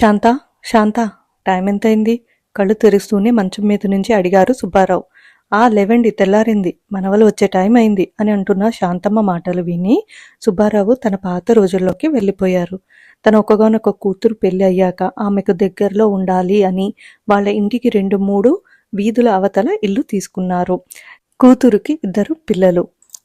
శాంత శాంత time ఎంతైంది? కళ్ళు తెరుస్తూనే మంచం మీద నుంచి అడిగారు సుబ్బారావు. ఆ లెవెండి తెల్లారింది. మనవలు వచ్చే టైం అయింది అని అంటున్న శాంతమ్మ మాటలు విని సుబ్బారావు తన పాత రోజుల్లోకి వెళ్ళిపోయారు. తన ఒకగానొక కూతురు పెళ్ళి అయ్యాక ఆమెకు దగ్గరలో ఉండాలి అని వాళ్ళ ఇంటికి రెండు మూడు వీధుల అవతల ఇల్లు తీసుకున్నారు. కూతురుకి ఇద్దరు పిల్లలు.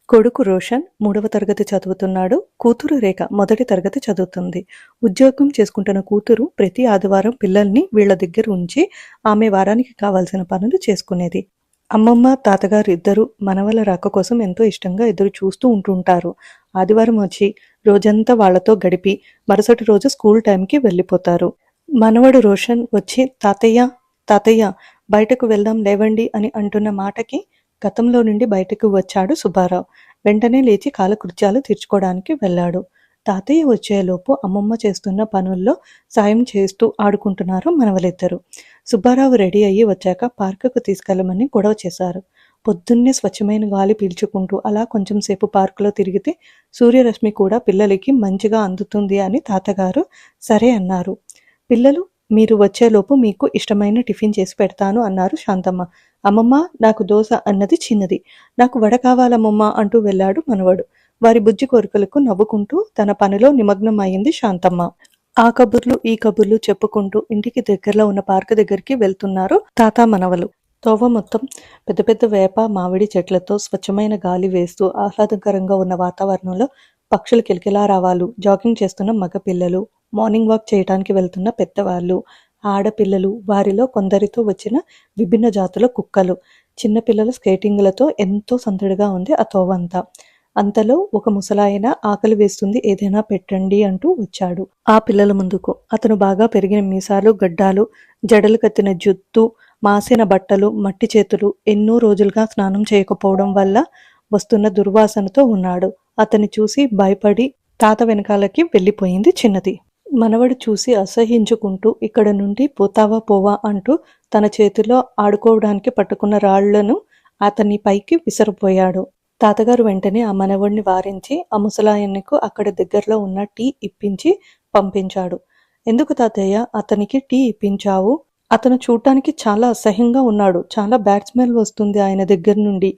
కొడుకు రోషన్ మూడవ తరగతి చదువుతున్నాడు. కూతురు రేఖ మొదటి తరగతి చదువుతుంది. ఉద్యోగం చేసుకుంటున్న కూతురు ప్రతి ఆదివారం పిల్లల్ని వీళ్ళ దగ్గర ఉంచి ఆమె వారానికి కావాల్సిన పనులు చేసుకునేది. అమ్మమ్మ తాతగారు ఇద్దరు మనవల రాక కోసం ఎంతో ఇష్టంగా ఎదురు చూస్తూ ఉంటుంటారు. ఆదివారం వచ్చి రోజంతా వాళ్ళతో గడిపి మరుసటి రోజు స్కూల్ టైంకి వెళ్ళిపోతారు. మనవడు రోషన్ వచ్చి తాతయ్య తాతయ్య బయటకు వెళ్దాం లేవండి అని అంటున్న మాటకి గతంలో నుండి బయటకు వచ్చాడు సుబ్బారావు. వెంటనే లేచి కాలకృత్యాలు తీర్చుకోవడానికి వెళ్ళాడు. తాతయ్య వచ్చేలోపు అమ్మమ్మ చేస్తున్న పనుల్లో సాయం చేస్తూ ఆడుకుంటున్నారు మనవలిద్దరు. సుబ్బారావు రెడీ అయ్యి వచ్చాక పార్కుకు తీసుకెళ్ళమని గొడవ చేశారు. పొద్దున్నే స్వచ్ఛమైన గాలి పీల్చుకుంటూ అలా కొంచెం సేపు పార్కులో తిరిగితే సూర్యరశ్మి కూడా పిల్లలకి మంచిగా అందుతుంది అని తాతగారు సరే అన్నారు. పిల్లలు మీరు వచ్చేలోపు మీకు ఇష్టమైన టిఫిన్ చేసి పెడతాను అన్నారు శాంతమ్మ. అమ్మమ్మ నాకు దోశ అన్నది చిన్నది. నాకు వడ కావాలమ్మమ్మ అంటూ వెళ్ళాడు మనవడు. వారి బుజ్జి కోరికలకు నవ్వుకుంటూ తన పనిలో నిమగ్నం అయింది శాంతమ్మ. ఆ కబుర్లు ఈ కబుర్లు చెప్పుకుంటూ ఇంటికి దగ్గరలో ఉన్న పార్క్ దగ్గరికి వెళ్తున్నారు తాత మనవలు. తోవ మొత్తం పెద్ద పెద్ద వేప మామిడి చెట్లతో స్వచ్ఛమైన గాలి వేస్తూ ఆహ్లాదకరంగా ఉన్న వాతావరణంలో పక్షులు కిలకిలా రావాలు. జాగింగ్ చేస్తున్న మగ పిల్లలు మార్నింగ్ వాక్ చేయడానికి వెళ్తున్న పెద్దవాళ్ళు ఆడపిల్లలు వారిలో కొందరితో వచ్చిన విభిన్న జాతుల కుక్కలు. చిన్నపిల్లల స్కేటింగ్లతో ఎంతో సందడిగా ఉంది ఆ తోవంతా. అంతలో ఒక ముసలాయన ఆకలి వేస్తుంది ఏదైనా పెట్టండి అంటూ వచ్చాడు. ఆ పిల్లల ముందుకు. అతను బాగా పెరిగిన మీసాలు గడ్డాలు జడలు కత్తిన జుత్తు మాసిన బట్టలు మట్టి చేతులు ఎన్నో రోజులుగా స్నానం చేయకపోవడం వల్ల వస్తున్న దుర్వాసనతో ఉన్నాడు. అతన్ని చూసి భయపడి తాత వెనకాలకి వెళ్ళిపోయింది చిన్నది. మనవడు చూసి అసహించుకుంటూ ఇక్కడ నుండి పోతావా పోవా అంటూ తన చేతిలో ఆడుకోవడానికి పట్టుకున్న రాళ్ళను అతని పైకి విసిరిపోయాడు. తాతగారు వెంటనే ఆ మనవడిని వారించి ఆ ముసలాయన్నకు అక్కడ దగ్గరలో ఉన్న టీ ఇప్పించి పంపించాడు. ఎందుకు తాతయ్య అతనికి టీ ఇప్పించావు? అతను చూడటానికి చాలా అసహ్యంగా ఉన్నాడు. చాలా బ్యాడ్ స్మెల్ వస్తుంది ఆయన దగ్గర నుండి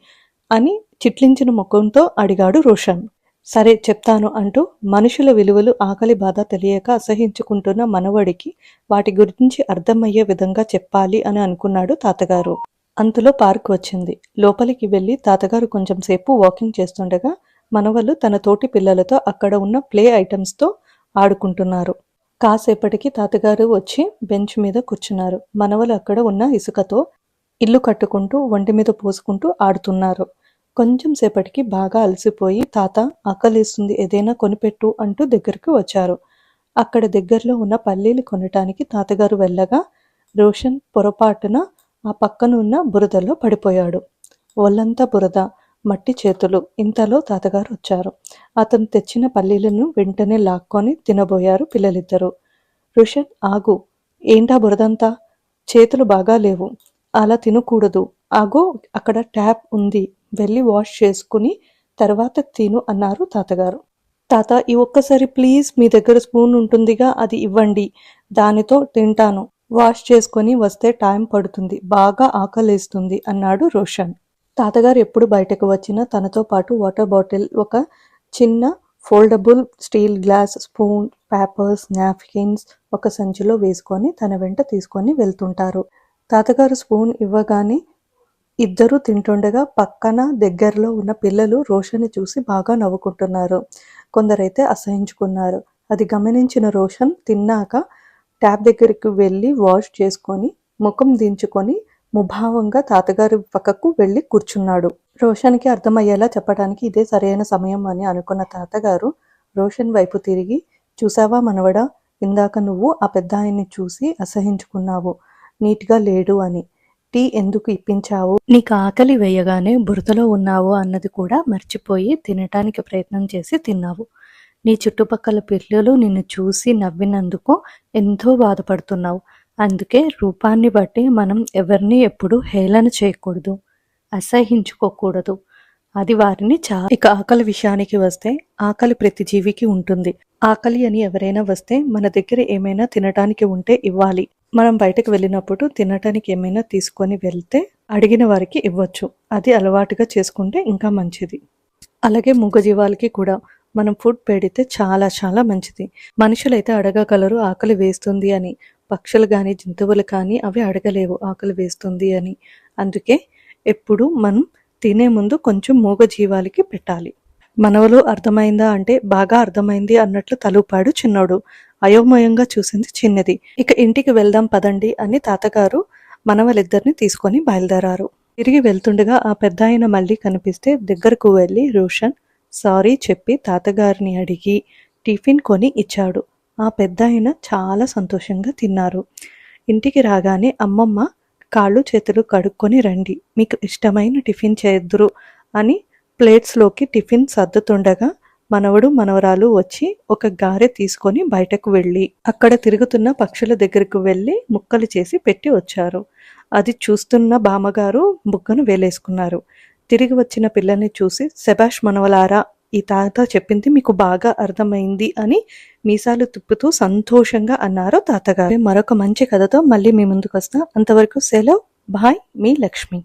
అని చిట్లించిన ముఖంతో అడిగాడు రోషన్. సరే చెప్తాను అంటూ మనుషుల విలువలు ఆకలి బాధ తెలియక అసహించుకుంటున్న మనవడికి వాటి గురించి అర్థమయ్యే విధంగా చెప్పాలి అని అనుకున్నాడు తాతగారు. అంతలో పార్క్ వచ్చింది. లోపలికి వెళ్ళి తాతగారు కొంచెం సేపు వాకింగ్ చేస్తుండగా మనవలు తన తోటి పిల్లలతో అక్కడ ఉన్న ప్లే ఐటమ్స్తో ఆడుకుంటున్నారు. కాసేపటికి తాతగారు వచ్చి బెంచ్ మీద కూర్చున్నారు. మనవలు అక్కడ ఉన్న ఇసుకతో ఇల్లు కట్టుకుంటూ ఒంటి మీద పోసుకుంటూ ఆడుతున్నారు. కొంచెం సేపటికి బాగా అలసిపోయి తాత ఆకలిస్తుంది ఏదైనా కొనిపెట్టు అంటూ దగ్గరకు వచ్చారు. అక్కడ దగ్గరలో ఉన్న పల్లీలు కొనటానికి తాతగారు వెళ్ళగా రోషన్ పొరపాటున ఆ పక్కన ఉన్న బురదలో పడిపోయాడు. ఒళ్ళంతా బురద మట్టి చేతులు ఇంతలో తాతగారు వచ్చారు. అతను తెచ్చిన పల్లీలను వెంటనే లాక్కొని తినబోయారు పిల్లలిద్దరూ. రోషన్ ఆగు. ఏంటా బురదంతా? చేతులు బాగా లేవు. అలా తినకూడదు. ఆగో అక్కడ ట్యాప్ ఉంది. వెళ్ళి వాష్ చేసుకుని తర్వాత తిను అన్నారు తాతగారు. తాత ఈ ఒక్కసారి ప్లీజ్ మీ దగ్గర స్పూన్ ఉంటుందిగా అది ఇవ్వండి దానితో తింటాను. వాష్ చేసుకొని వస్తే టైం పడుతుంది బాగా ఆకలేస్తుంది అన్నాడు రోషన్. తాతగారు ఎప్పుడు బయటకు వచ్చినా తనతో పాటు వాటర్ బాటిల్ ఒక చిన్న foldable steel glass spoon papers napkins ఒక సంచిలో వేసుకొని తన వెంట తీసుకొని వెళ్తుంటారు. తాతగారు స్పూన్ ఇవ్వగానే ఇద్దరూ తింటుండగా పక్కన దగ్గరలో ఉన్న పిల్లలు రోషన్ని చూసి బాగా నవ్వుకుంటున్నారు. కొందరైతే అసహించుకున్నారు. అది గమనించిన రోషన్ తిన్నాక ట్యాప్ దగ్గరికి వెళ్ళి వాష్ చేసుకొని ముఖం దించుకొని ముభావంగా తాతగారి పక్కకు వెళ్ళి కూర్చున్నాడు. రోషన్కి అర్థమయ్యేలా చెప్పడానికి ఇదే సరైన సమయం అని అనుకున్న తాతగారు రోషన్ వైపు తిరిగి చూసావా మనవడా ఇందాక నువ్వు ఆ పెద్ద ఆయన్ని చూసి అసహించుకున్నావు. నీట్గా లేడు అని. టీ ఎందుకు ఇప్పించావు? నీకు ఆకలి వేయగానే బురదలో ఉన్నావు అన్నది కూడా మర్చిపోయి తినటానికి ప్రయత్నం చేసి తిన్నావు. నీ చుట్టుపక్కల పిల్లలు నిన్ను చూసి నవ్వినందుకు ఎంతో బాధపడుతున్నావు. అందుకే రూపాన్ని బట్టి మనం ఎవరిని ఎప్పుడు హేళన చేయకూడదు. అసహించుకోకూడదు. అది వారిని చా ఇక ఆకలి విషయానికి వస్తే ఆకలి ప్రతి జీవికి ఉంటుంది. ఆకలి అని ఎవరైనా వస్తే మన దగ్గర ఏమైనా తినడానికి ఉంటే ఇవ్వాలి. మనం బయటకు వెళ్ళినప్పుడు తినటానికి ఏమైనా తీసుకొని వెళ్తే అడిగిన వారికి ఇవ్వచ్చు. అది అలవాటుగా చేసుకుంటే ఇంకా మంచిది. అలాగే మూగజీవాలకి కూడా మనం ఫుడ్ పెడితే చాలా చాలా మంచిది. మనుషులైతే అడగగలరు ఆకలి వేస్తుంది అని. పక్షులు కానీ జంతువులు కానీ అవి అడగలేవు ఆకలి వేస్తుంది అని. అందుకే ఎప్పుడు మనం తినే ముందు కొంచెం మూగజీవాలకి పెట్టాలి. మనవలు అర్థమైందా అంటే బాగా అర్థమైంది అన్నట్లు తలుపాడు చిన్నోడు. అయోమయంగా చూసింది చిన్నది. ఇక ఇంటికి వెళ్దాం పదండి అని తాతగారు మనవలిద్దరిని తీసుకొని బయలుదేరారు. తిరిగి వెళ్తుండగా ఆ పెద్ద ఆయన మళ్ళీ కనిపిస్తే దగ్గరకు వెళ్ళి రోషన్ సారీ చెప్పి తాతగారిని అడిగి టిఫిన్ కొని ఇచ్చాడు. ఆ పెద్ద ఆయన చాలా సంతోషంగా తిన్నారు. ఇంటికి రాగానే అమ్మమ్మ కాళ్ళు చేతులు కడుక్కొని రండి. మీకు ఇష్టమైన టిఫిన్ చేద్దురు అని ప్లేట్స్లోకి టిఫిన్ సర్దుతుండగా మనవడు మనవరాలు వచ్చి ఒక గారె తీసుకొని బయటకు వెళ్ళి అక్కడ తిరుగుతున్న పక్షుల దగ్గరకు వెళ్ళి ముక్కలు చేసి పెట్టి వచ్చారు. అది చూస్తున్న బామ్మగారు బుగ్గను వేలేసుకున్నారు. తిరిగి వచ్చిన పిల్లని చూసి శబాష్ మనవలారా ఈ తాత చెప్పింది మీకు బాగా అర్థమైంది అని మీసాలు తిప్పుతూ సంతోషంగా అన్నారు తాతగారు. మరొక మంచి కథతో మళ్ళీ మీ ముందుకు వస్తా అంతవరకు సెలవు. బాయ్ మీ లక్ష్మి.